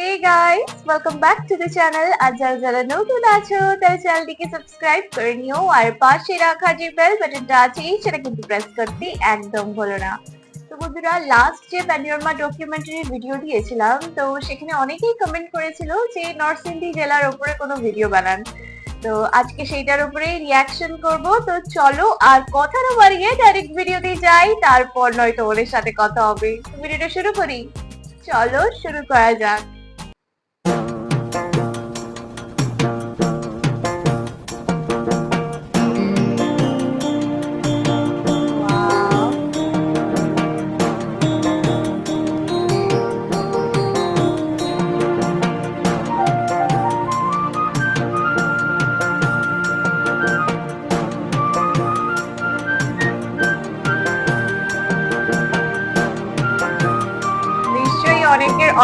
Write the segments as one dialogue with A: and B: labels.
A: Hey guys welcome back to the channel আর যারা যারা নতুন আছো, তারা চ্যানেলটিকে সাবস্ক্রাইব করে নিও। আর পাশে রাখা যে বেল বাটনটা আছে, সেটা কিন্তু প্রেস করতে একদম ভুলো না। তো বন্ধুরা লাস্ট যে প্যানিরমা ডকুমেন্টারি ভিডিও দিয়েছিলাম, তো সেখানে অনেকেই কমেন্ট করেছিল যে নরসিংদী জেলার উপরে কোনো ভিডিও বানান। তো আজকে সেইটার উপরে রিয়াকশন করব। তো চলো আর কথা না বাড়িয়ে ডাইরেক্ট ভিডিওতে যাই, তারপর নয়তো ওদের সাথে কথা হবে। ভিডিওটা শুরু করি। চলো শুরু করা যাক।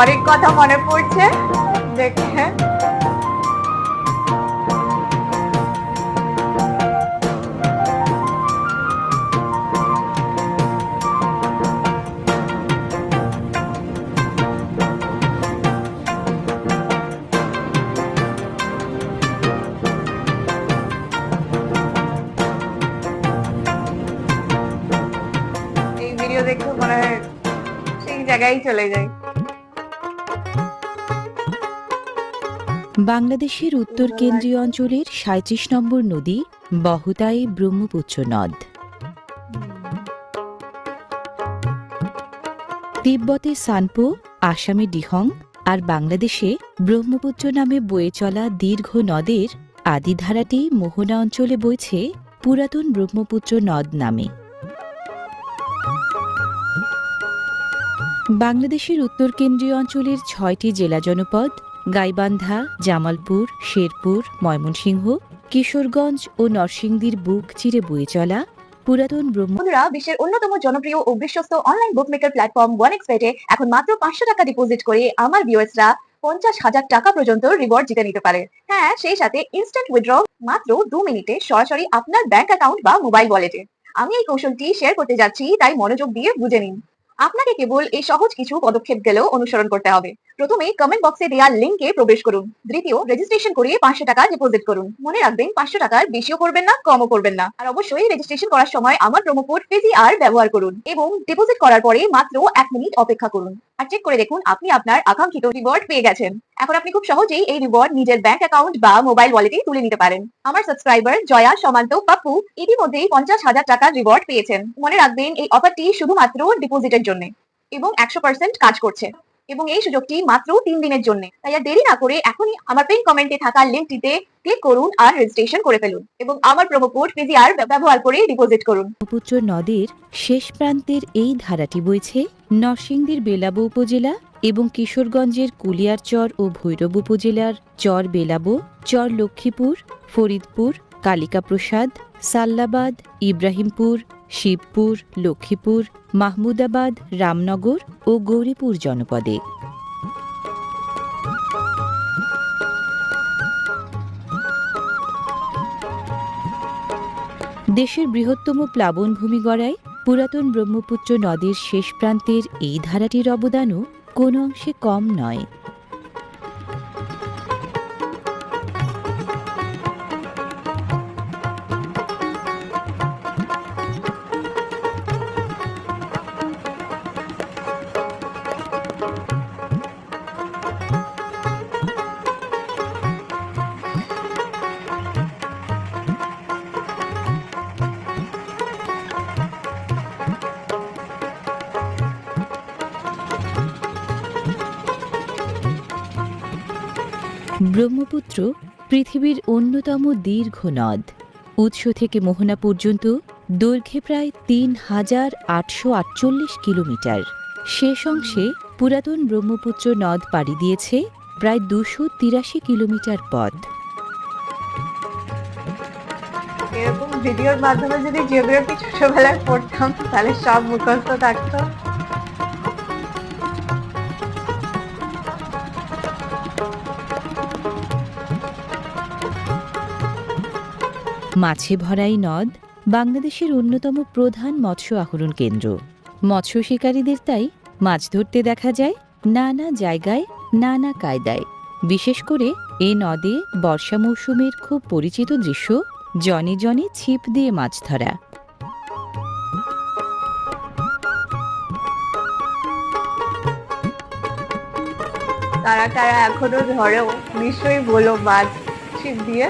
A: অনেক কথা মনে পড়ছে। দেখে জায়গায় চলে যায়
B: বাংলাদেশের উত্তর কেন্দ্রীয় অঞ্চলের সাঁত্রিশ নম্বর নদী বহতাই ব্রহ্মপুত্র নদ। তিব্বতে সানপো, আসামে ডিহং আর বাংলাদেশে ব্রহ্মপুত্র নামে বয়ে চলা দীর্ঘ নদের আদিধারাটি মোহনা অঞ্চলে বইছে পুরাতন ব্রহ্মপুত্র নদ নামে। বাংলাদেশের উত্তর কেন্দ্রীয় অঞ্চলের ছয়টি জেলা জনপদ গাইবান্ধা, জামালপুর, শেরপুর, ময়মনসিংহ, কিশোরগঞ্জ ও নরসিংদীর বুক চিরে বয়ে চলা পুরাতন ব্রহ্ম
A: বন্ধুরা, বিশ্বের অন্যতম জনপ্রিয় ও বিশ্বস্ত অনলাইন বুকমেকার প্ল্যাটফর্ম ওয়ান এক্সপেটে এখন মাত্র পাঁচশো টাকা ডিপোজিট করে আমার ভিউয়ার্সরা পঞ্চাশ হাজার টাকা পর্যন্ত রিওয়ার্ড জিতে নিতে পারে। হ্যাঁ সেই সাথে ইনস্ট্যান্ট উইথড্র মাত্র দু মিনিটে সরাসরি আপনার ব্যাংক অ্যাকাউন্ট বা মোবাইল ওয়ালেটে আমি এই কৌশলটি শেয়ার করতে যাচ্ছি, তাই মনোযোগ দিয়ে বুঝে নিন। আপনাকে কেবল এই সহজ কিছু পদক্ষেপ গেলেও অনুসরণ করতে হবে। প্রথমে কমেন্ট বক্সে দেওয়া লিঙ্কে প্রবেশ করুন। দ্বিতীয় রেজিস্ট্রেশন করে পাঁচশো টাকা ডিপোজিট করুন। মনে রাখবেন, পাঁচশো টাকার বেশিও করবেন না, কমও করবেন না। আর অবশ্যই রেজিস্ট্রেশন করার সময় আমার প্রোমো কোড আর ব্যবহার করুন এবং ডিপোজিট করার পরে মাত্র এক মিনিট অপেক্ষা করুন। আর চেক করে দেখুন, আপনি আপনার আকাঙ্ক্ষিত রিওয়ার্ড পেয়ে গেছেন। এখন আপনি খুব সহজেই এই রিওয়ার্ড নিজের ব্যাংক অ্যাকাউন্ট বা মোবাইল ওয়ালেটে তুলে নিতে পারেন। আমার সাবস্ক্রাইবার জয়া, সমান্ত, পাপ্পু ইতিমধ্যেই পঞ্চাশ হাজার টাকার রিওয়ার্ড পেয়েছেন। মনে রাখবেন, এই অফারটি শুধুমাত্র ডিপোজিটের জন্য এবং একশো পার্সেন্ট কাজ করছে। এবং এই সুযোগটি মাত্র তিন দিনের জন্য। তাই আর দেরি না করে এখনই আমার পিন কমেন্টে থাকা লিঙ্কটিতে ক্লিক করুন আর রেজিস্ট্রেশন করে ফেলুন এবং আমার প্রোমো কোড পিজিআর ব্যবহার করে ডিপোজিট করুন।
B: ব্রহ্মপুত্র নদের শেষ প্রান্তের এই ধারাটি বইছে নরসিংদীর বেলাবো উপজেলা এবং কিশোরগঞ্জের কুলিয়ারচর ও ভৈরব উপজেলার চর বেলাবো, চর লক্ষ্মীপুর, ফরিদপুর, কালিকাপ্রসাদ সাল্লাবাদ, ইব্রাহিমপুর, শিবপুর, লক্ষ্মীপুর, মাহমুদাবাদ, রামনগর ও গৌরীপুর জনপদে। দেশের বৃহত্তম প্লাবনভূমি গড়ায় পুরাতন ব্রহ্মপুত্র নদের শেষ প্রান্তের এই ধারাটির অবদানও কোনো অংশে কম নয়। ব্রহ্মপুত্র পৃথিবীর অন্যতম দীর্ঘ নদ। উৎস থেকে মোহনা পর্যন্ত দৈর্ঘ্যে প্রায় তিন হাজার আটশো আটচল্লিশ কিলোমিটার। শেষ অংশে পুরাতন ব্রহ্মপুত্র নদ পাড়ি দিয়েছে প্রায় দুশো কিলোমিটার পথ।
A: এরকম ভিডিওর মাধ্যমে যদি জিওগ্রাফি ছোটবেলায় পড়তাম, তাহলে সব মুখস্থ থাকতো।
B: মাছে ভরাই নদ বাংলাদেশের অন্যতম প্রধান মৎস্য আহরণ কেন্দ্র। মৎস্য শিকারীদের তাই মাছ ধরতে দেখা যায় নানা জায়গায়, নানা কায়দায়। বিশেষ করে এ নদে বর্ষা মৌসুমের খুব পরিচিত দৃশ্য, জনে জনে ছিপ দিয়ে মাছ ধরা।
A: তারা তারা এখনও ধরেও নিশ্চয়ই বলো মাছ ছিপ দিয়ে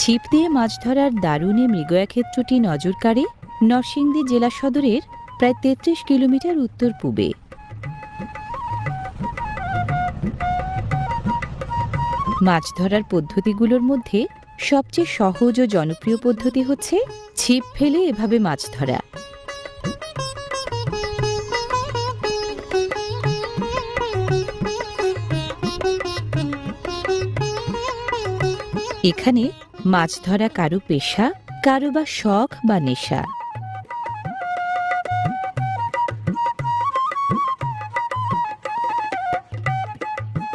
B: ছিপ দিয়ে মাছ ধরার দারুণে মৃগয়া ক্ষেত্রটি নজর কাড়ে নরসিংদী জেলা সদরের প্রায় তেত্রিশ কিলোমিটার উত্তর পূবে। মাছ ধরার পদ্ধতিগুলোর মধ্যে সবচেয়ে সহজ ও জনপ্রিয় পদ্ধতি হচ্ছে ছিপ ফেলে এভাবে মাছ ধরা। এখানে মাছ ধরা কারও পেশা, কারও বা শখ বা নেশা।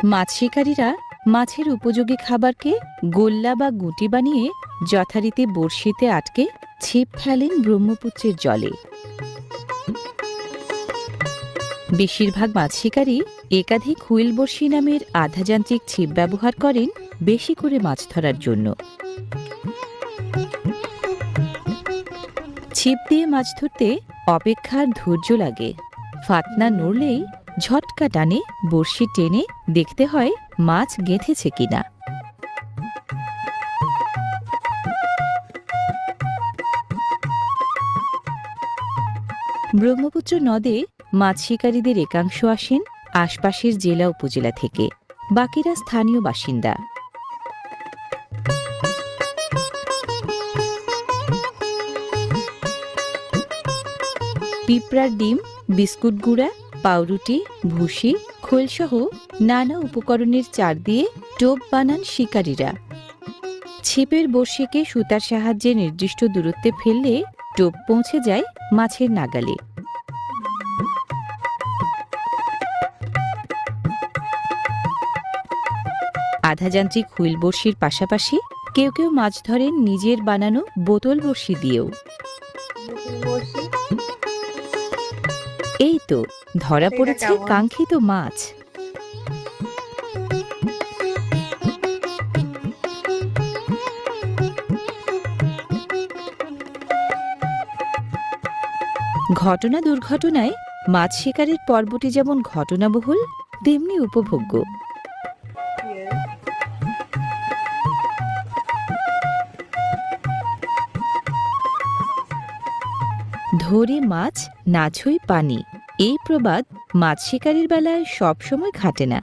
B: মাছ শিকারীরা মাছের উপযোগী খাবারকে গোল্লা বা গুটি বানিয়ে যথারীতি বড়শিতে আটকে ছিপ ফেলেন ব্রহ্মপুত্রের জলে। বেশিরভাগ মাছ শিকারী একাধিক হুইল বড়শি নামের আধাযান্ত্রিক ছিপ ব্যবহার করেন বেশি করে মাছ ধরার জন্য। ছিপ দিয়ে মাছ ধরতে অপেক্ষার ধৈর্য লাগে। ফাতনা নড়লেই ঝটকা টানে, বড়শি টেনে দেখতে হয় মাছ গেঁথেছে কিনা। ব্রহ্মপুত্র নদে মাছ শিকারীদের একাংশ আসেন আশপাশের জেলা উপজেলা থেকে। বাকিরা স্থানীয় বাসিন্দা। পিঁপড়ার ডিম, বিস্কুট গুঁড়া, পাউরুটি, ভুসি, খোলসহ নানা উপকরণের চার দিয়ে টোপ বানান শিকারীরা। ছিপের বড়শিকে সুতার সাহায্যে নির্দিষ্ট দূরত্বে ফেললে টোপ পৌঁছে যায় মাছের নাগালে। আধাযান্ত্রিক হুইল বড়শির পাশাপাশি কেউ কেউ মাছ ধরেন নিজের বানানো বোতল বড়শি দিয়েও। তো ধরা পড়েছে? কাঙ্ক্ষিত মাছ। ঘটনা দুর্ঘটনায় মাছ শিকারের পর্বটি যেমন ঘটনাবহুল তেমনি উপভোগ্য। ধরে মাছ নাছই পানি। এই প্রবাদ মাছ শিকারীর বেলায় সবসময় খাটে না।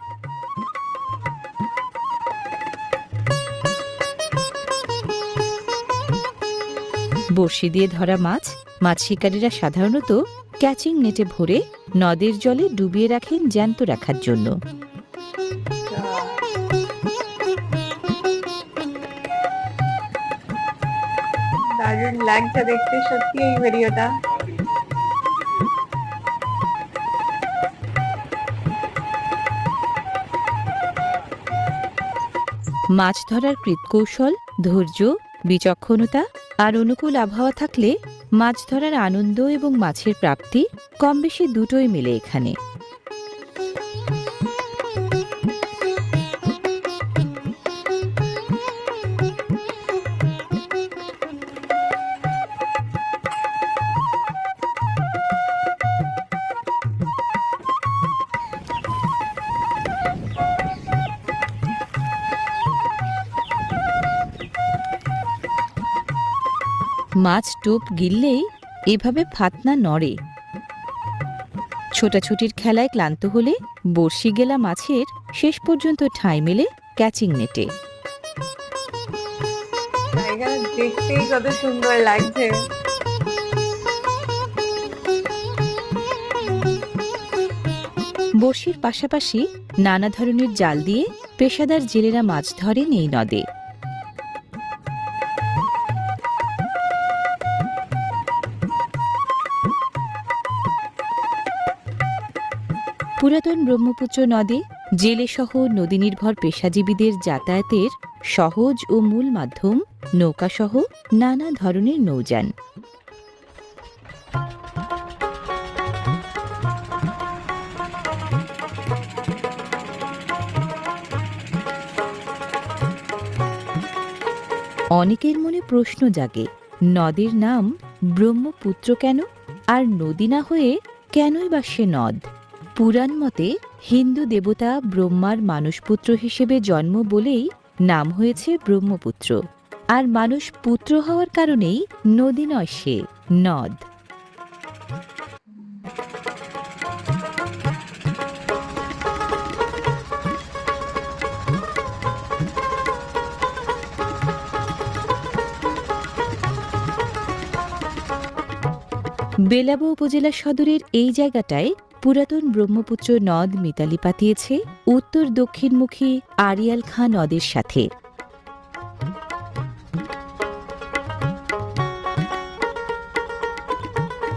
B: বড়শি দিয়ে ধরা মাছ মাছ শিকারীরা সাধারণত ক্যাচিং নেটে ভরে নদের জলে ডুবিয়ে রাখেন জ্যান্ত রাখার জন্য।
A: দারুণ লাগছে দেখতে সত্যি এই ভিডিওটা।
B: মাছ ধরার কৃতকৌশল, ধৈর্য, বিচক্ষণতা আর অনুকূল আবহাওয়া থাকলে মাছ ধরার আনন্দ এবং মাছের প্রাপ্তি কম বেশি দুটোই মিলে এখানে। মাছ টোপ গিললেই এভাবে ফাতনা নড়ে। ছোটাছুটির খেলায় ক্লান্ত হলে বর্ষি গেলা মাছের শেষ পর্যন্ত ঠাঁই মেলে ক্যাচিং নেটে।
A: জায়গাটা দেখতেই কত সুন্দর লাগছে।
B: বড়শির পাশাপাশি নানা ধরনের জাল দিয়ে পেশাদার জেলেরা মাছ ধরেন এই নদে। পুরাতন ব্রহ্মপুত্র নদে জেলেসহ নদী নির্ভর পেশাজীবীদের যাতায়াতের সহজ ও মূল মাধ্যম, নৌকাসহ নানা ধরনের নৌযান। অনেকের মনে প্রশ্ন জাগে, নদের নাম ব্রহ্মপুত্র কেন? আর নদী না হয়ে কেনই বা সে নদ? পুরাণ মতে হিন্দু দেবতা ব্রহ্মার মানসপুত্র হিসেবে জন্ম বলেই নাম হয়েছে ব্রহ্মপুত্র। আর মানুষ পুত্র হওয়ার কারণেই নদী নয় সে, নদ। বেলাবো উপজেলা সদরের এই জায়গাটায় পুরাতন ব্রহ্মপুত্র নদ মিতালি পাতিয়েছে উত্তর দক্ষিণমুখী আরিয়াল খাঁ নদের সাথে।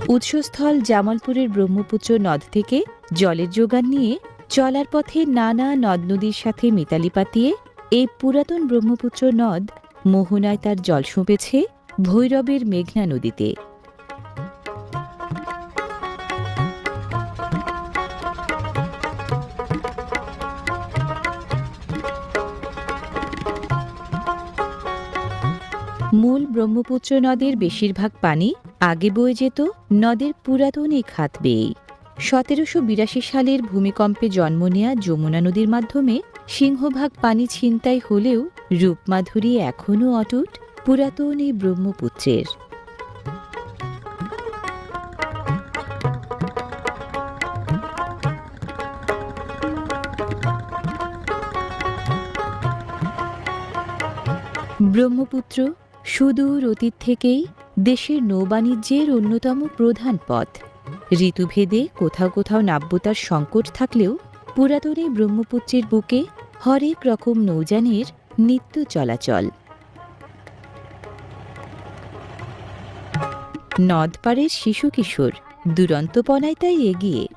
B: উৎসস্থল জামালপুরের ব্রহ্মপুত্র নদ থেকে জলের যোগান নিয়ে চলার পথে নানা নদ নদীর সাথে মিতালি পাতিয়ে এই পুরাতন ব্রহ্মপুত্র নদ মোহনায় তার জল সঁপেছে ভৈরবের মেঘনা নদীতে। ব্রহ্মপুত্র নদের বেশিরভাগ পানি আগে বয়ে যেত নদের পুরাতন এই খাত বেয়েই সতেরোশো বিরাশি সালের ভূমিকম্পে জন্ম নেয়া যমুনা নদীর মাধ্যমে সিংহভাগ পানি ছিনতাই হলেও রূপমাধুরী এখনও অটুট পুরাতন এই ব্রহ্মপুত্রের। ব্রহ্মপুত্র সুদূর অতীত থেকেই দেশের নৌবাণিজ্যের অন্যতম প্রধান পথ। ঋতুভেদে কোথাও কোথাও নাব্যতার সংকট থাকলেও পুরাতন ব্রহ্মপুত্রের বুকে হরেক রকম নৌযানের নিত্য চলাচল। নদপাড়ের শিশু কিশোর দুরন্তপনায় তাই এগিয়ে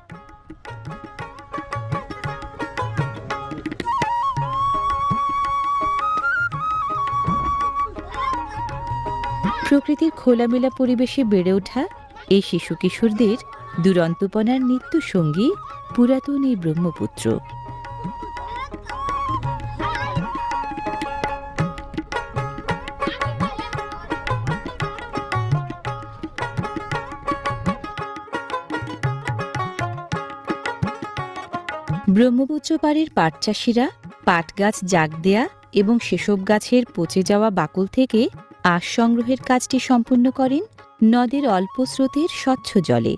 B: প্রকৃতির খোলামেলা পরিবেশে বেড়ে ওঠা এই শিশু কিশোরদের দুরন্তপনার নিত্য সঙ্গী পুরাতন এই ব্রহ্মপুত্র। ব্রহ্মপুত্র পাড়ের পাট চাষিরা পাট গাছ জাগ দেয়া এবং সেসব গাছের পচে যাওয়া বাকল থেকে আঁশ সংগ্রহের কাজটি সম্পূর্ণ করেন নদের অল্প স্রোতের স্বচ্ছ জলে।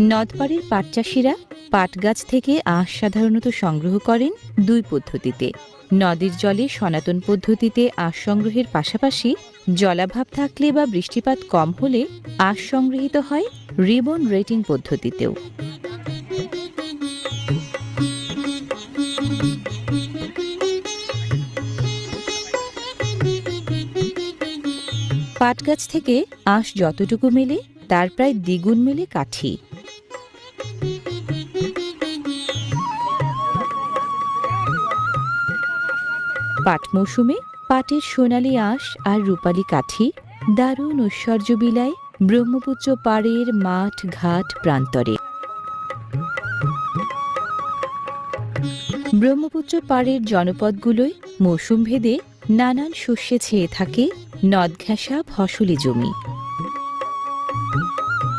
B: নদপাড়ের পাট চাষিরা পাট গাছ থেকে আঁশ সাধারণত সংগ্রহ করেন দুই পদ্ধতিতে। নদীর জলে সনাতন পদ্ধতিতে আঁশ সংগ্রহের পাশাপাশি জলাভাব থাকলে বা বৃষ্টিপাত কম হলে আঁশ সংগৃহীত হয় রিবন রেটিং পদ্ধতিতেও। পাট গাছ থেকে আঁশ যতটুকু মেলে, তার প্রায় দ্বিগুণ মেলে কাঠি। পাট মৌসুমে পাটের সোনালি আঁশ আর রূপালি কাঠি, দারুণ ঐশ্বর্য বিলায় ব্রহ্মপুত্র পাড়ের মাঠ ঘাট প্রান্তরে। ব্রহ্মপুত্র পাড়ের জনপদগুলোয় মৌসুম ভেদে নানান শস্যে ছেয়ে থাকে নদ ঘেঁষা ফসলি জমি।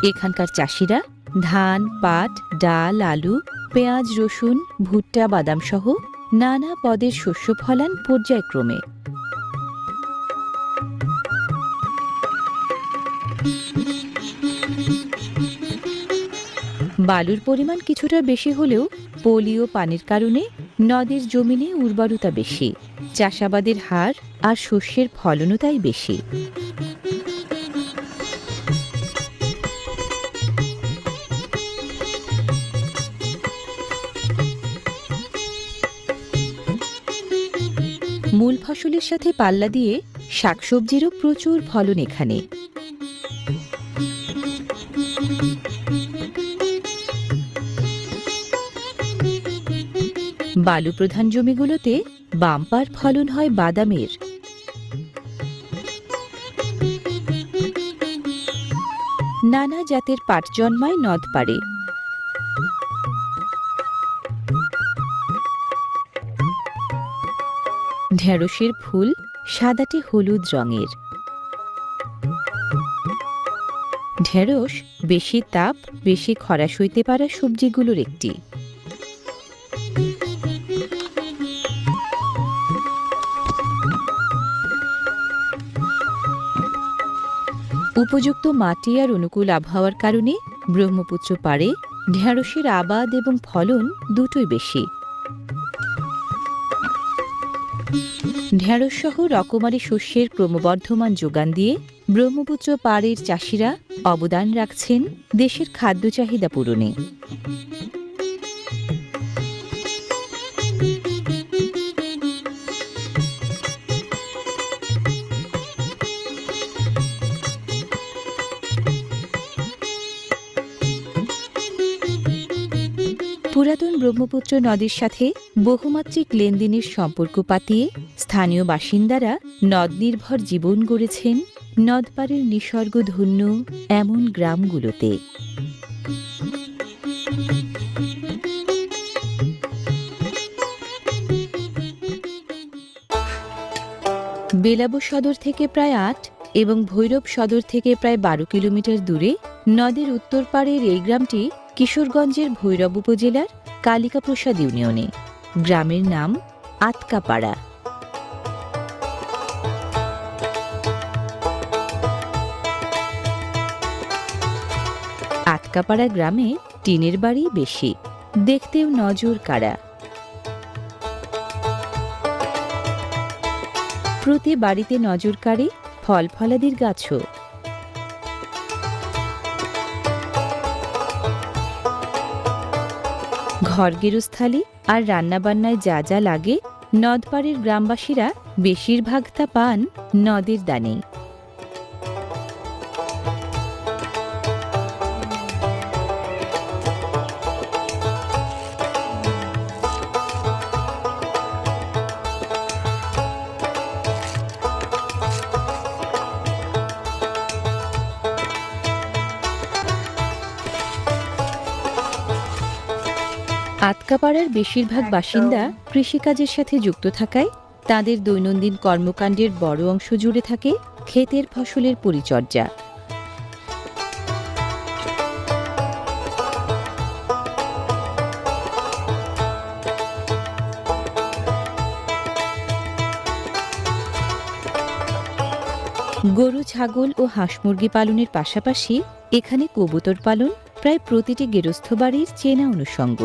B: এখানকার চাষিরা ধান, পাট, ডাল, আলু, পেঁয়াজ, রসুন, ভুট্টা বাদাম সহ নানা পদের শস্য ফলান পর্যায়ক্রমে। বালুর পরিমাণ কিছুটা বেশি হলেও পলি ও পানির কারণে নদের জমিনে উর্বরতা বেশি, চাষাবাদের হার আর শস্যের ফলনও তাই বেশি। মূল ফসলের সাথে পাল্লা দিয়ে শাকসবজিরও প্রচুর ফলন এখানে। বালু প্রধান জমিগুলোতে বাম্পার ফলন হয় বাদামের। নানা জাতের পাট জন্মায় নদ পাড়ে ঢেঁড়সের ফুল সাদাটে হলুদ রঙের। ঢেঁড়স বেশি তাপ, বেশি খরা সইতে পারা সবজিগুলোর একটি। উপযুক্ত মাটি আর অনুকূল আবহাওয়ার কারণে ব্রহ্মপুত্র পাড়ে ঢেঁড়সের আবাদ এবং ফলন দুটোই বেশি। ঢেঁড়স সহ রকমারি শস্যের ক্রমবর্ধমান যোগান দিয়ে ব্রহ্মপুত্র পাড়ের চাষিরা অবদান রাখছেন দেশের খাদ্য চাহিদা পূরণে। পুরাতন ব্রহ্মপুত্র নদীর সাথে বহুমাত্রিক লেনদেনের সম্পর্ক পাতিয়ে স্থানীয় বাসিন্দারা নদ নির্ভর জীবন গড়েছেন নদপাড়ের নিসর্গ ধন্য এমন গ্রামগুলোতে। বেলাবু সদর থেকে প্রায় আট এবং ভৈরব সদর থেকে প্রায় বারো কিলোমিটার দূরে নদের উত্তর পাড়ের এই গ্রামটি কিশোরগঞ্জের ভৈরব উপজেলার কালিকাপ্রসাদ ইউনিয়নে। গ্রামের নাম আতকাপাড়া। আতকাপাড়া গ্রামে টিনের বাড়ি বেশি, দেখতেও নজর কাড়া। প্রতি বাড়িতে নজর কাড়ে ফল ফলাদির গাছও। ঘর গেরস্থালি আর রান্নাবান্নায় যা যা লাগে নদপাড়ের গ্রামবাসীরা বেশিরভাগ তা পান নদের দানেই। আতকাপাড়ার বেশিরভাগ বাসিন্দা কৃষিকাজের সাথে যুক্ত থাকায় তাদের দৈনন্দিন কর্মকাণ্ডের বড় অংশ জুড়ে থাকে ক্ষেতের ফসলের পরিচর্যা। গরু ছাগল ও হাঁস মুরগি পালনের পাশাপাশি এখানে কবুতর পালন প্রায় প্রতিটি গেরস্থ বাড়ির চেনা অনুষঙ্গ।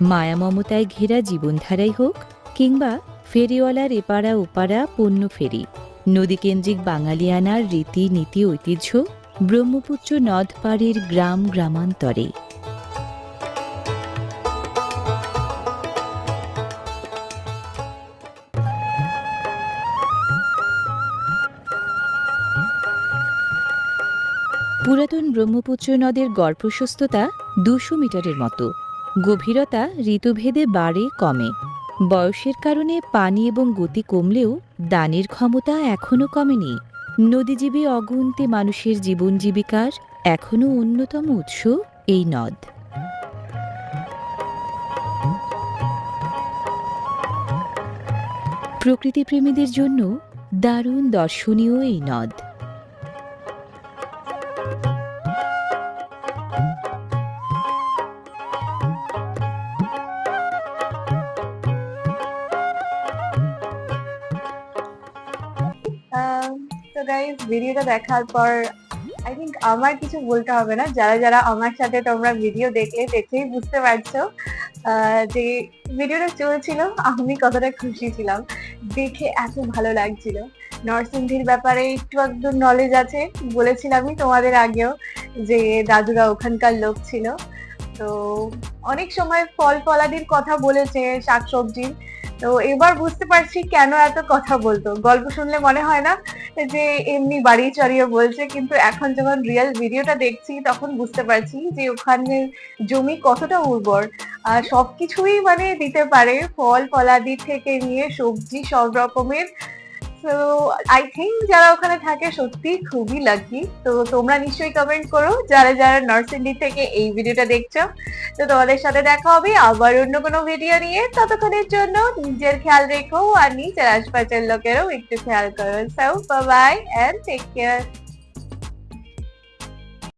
B: মায়া মমতায় ঘেরা জীবনধারাই হোক কিংবা ফেরিওয়ালার এপাড়া ওপাড়া পণ্য ফেরি, নদীকেন্দ্রিক বাঙালিয়ানার রীতি, নীতি, ঐতিহ্য, ব্রহ্মপুত্র নদ পাড়ের গ্রাম, গ্রামান্তরে। পুরাতন ব্রহ্মপুত্র নদের গড় প্রশস্ততা দুশো মিটারের মতো। গভীরতা ঋতুভেদে বাড়ে, কমে। বয়সের কারণে পানি এবং গতি কমলেও দানের ক্ষমতা এখনও কমেনি। নদীজীবী অগুন্তে মানুষের জীবন জীবিকার এখনও অন্যতম উৎস এই নদ। প্রকৃতিপ্রেমীদের জন্য দারুণ দর্শনীয় এই নদ।
A: ভিডিওটা দেখার পর আই থিঙ্ক আমার কিছু বলতে হবে না। যারা যারা আমার সাথে তোমরা ভিডিও দেখলে দেখেই বুঝতে পারছ যে ভিডিওটা চলছিল, আমি কতটা খুশি ছিলাম। দেখে এত ভালো লাগছিল। নরসিংদীর ব্যাপারে একটু একদম নলেজ আছে। বলেছিলামই তোমাদের আগেও যে দাদুরা ওখানকার লোক ছিল। তো অনেক সময় ফল ফলাদির কথা বলেছে, শাকসবজির। তো এবার বুঝতে পারছি কেন এত কথা বলতো। গল্প শুনলে মনে হয় না যে এমনি বাড়ি চড়িয়ে বলছে, কিন্তু এখন যখন রিয়েল ভিডিওটা দেখছি তখন বুঝতে পারছি যে ওখানে জমি কতটা উর্বর। আর সবকিছুই মানে দিতে পারে ফল ফলাদি থেকে নিয়ে সবজি সব রকমের। তো আই থিঙ্ক যারা ওখানে থাকে সত্যি খুবই লাকি তো তোমরা নিশ্চয়ই কমেন্ট করো যারা যারা নরসিংদী থেকে এই ভিডিওটা দেখছ। তো তোমাদের সাথে দেখা হবে আবার অন্য কোনো ভিডিও নিয়ে। ততক্ষণের জন্য নিজের খেয়াল রেখো আর নিজের আশপাশের লোকেরও একটু খেয়াল করো। So bye and take care